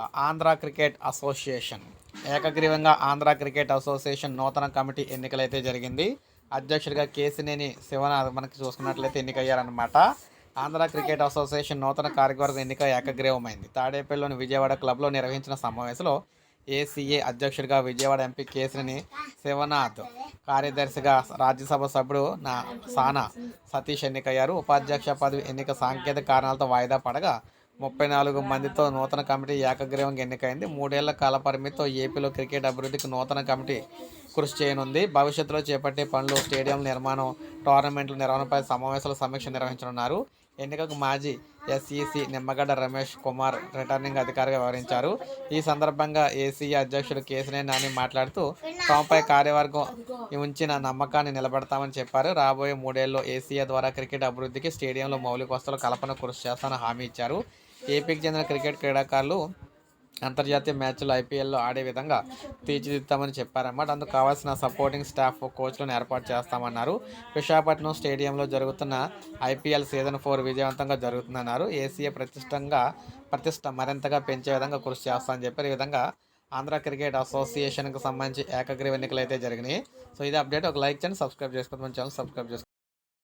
ఏకగ్రీవంగా Andhra cricket association. ఏకగ్రీవంగా Andhra cricket association నూతన కమిటీ ఎన్నికలైతే జరిగింది అధ్యక్షుడిగా కేసినేని శివనాథ్ మనకి చూసుకున్నట్లయితే ఎన్నికయ్యారనమాట ఆంధ్ర క్రికెట్ అసోసియేషన్ నూతన కార్యవర్గ ఎన్నిక ఏకగ్రీవమైంది. తాడేపల్లిలోని విజయవాడ క్లబ్లో నిర్వహించిన సమావేశంలో ఏసీఏ అధ్యక్షుడిగా విజయవాడ ఎంపీ కేసినేని శివనాథ్ కార్యదర్శిగా రాజ్యసభ సభ్యుడు నా సానా సతీష్ ఎన్నికయ్యారు. ఉపాధ్యక్ష పదవి ఎన్నిక సాంకేతిక కారణాలతో వాయిదా పడగా ముప్పై నాలుగు మందితో నూతన కమిటీ ఏకగ్రీవంగా ఎన్నికైంది. మూడేళ్ళ కాల పరిమితితో ఏపీలో క్రికెట్ అభివృద్ధికి నూతన కమిటీ కృషి చేయనుంది. భవిష్యత్తులో చేపట్టే పనులు స్టేడియం నిర్మాణం టోర్నమెంట్ల నిర్వహణపై సమావేశాల సమీక్ష నిర్వహించనున్నారు. ఎన్నికకు మాజీ ఎస్ఈసి నిమ్మగడ్డ రమేష్ కుమార్ రిటర్నింగ్ అధికారిగా వివరించారు ఈ సందర్భంగా ఏసీ అధ్యక్షుడు కేసినేని నాని మాట్లాడుతూ తమపై కార్యవర్గం ఉంచిన నమ్మకాన్ని నిలబెడతామని చెప్పారు. రాబోయే మూడేళ్ళలో ఏసీఏ ద్వారా క్రికెట్ అభివృద్ధికి స్టేడియంలో మౌలిక వసతుల కల్పన కృషి చేస్తానని హామీ ఇచ్చారు. ఏపీకి చెందిన క్రికెట్ క్రీడాకారులు అంతర్జాతీయ మ్యాచ్లు ఐపీఎల్లో ఆడే విధంగా తీర్చిదిద్దామని చెప్పారన్నమాట. అందుకు కావాల్సిన సపోర్టింగ్ స్టాఫ్ కోచ్లను ఏర్పాటు చేస్తామన్నారు. విశాఖపట్నం స్టేడియంలో జరుగుతున్న ఐపీఎల్ సీజన్ ఫోర్ విజయవంతంగా జరుగుతుందన్నారు. ఏసీఏ ప్రతిష్టంగా ప్రతిష్ట మరింతగా పెంచే విధంగా కృషి చేస్తామని చెప్పారు. ఈ విధంగా ఆంధ్ర క్రికెట్ అసోసియేషన్కి సంబంధించి ఏకగ్రీవ ఎన్నికలు అయితే జరిగినాయి. సో ఇది అప్డేట్. ఒక లైక్ చేయండి సబ్స్క్రైబ్ చేసుకోండి. మన ఛానల్ సబ్స్క్రైబ్ చేసుకోండి.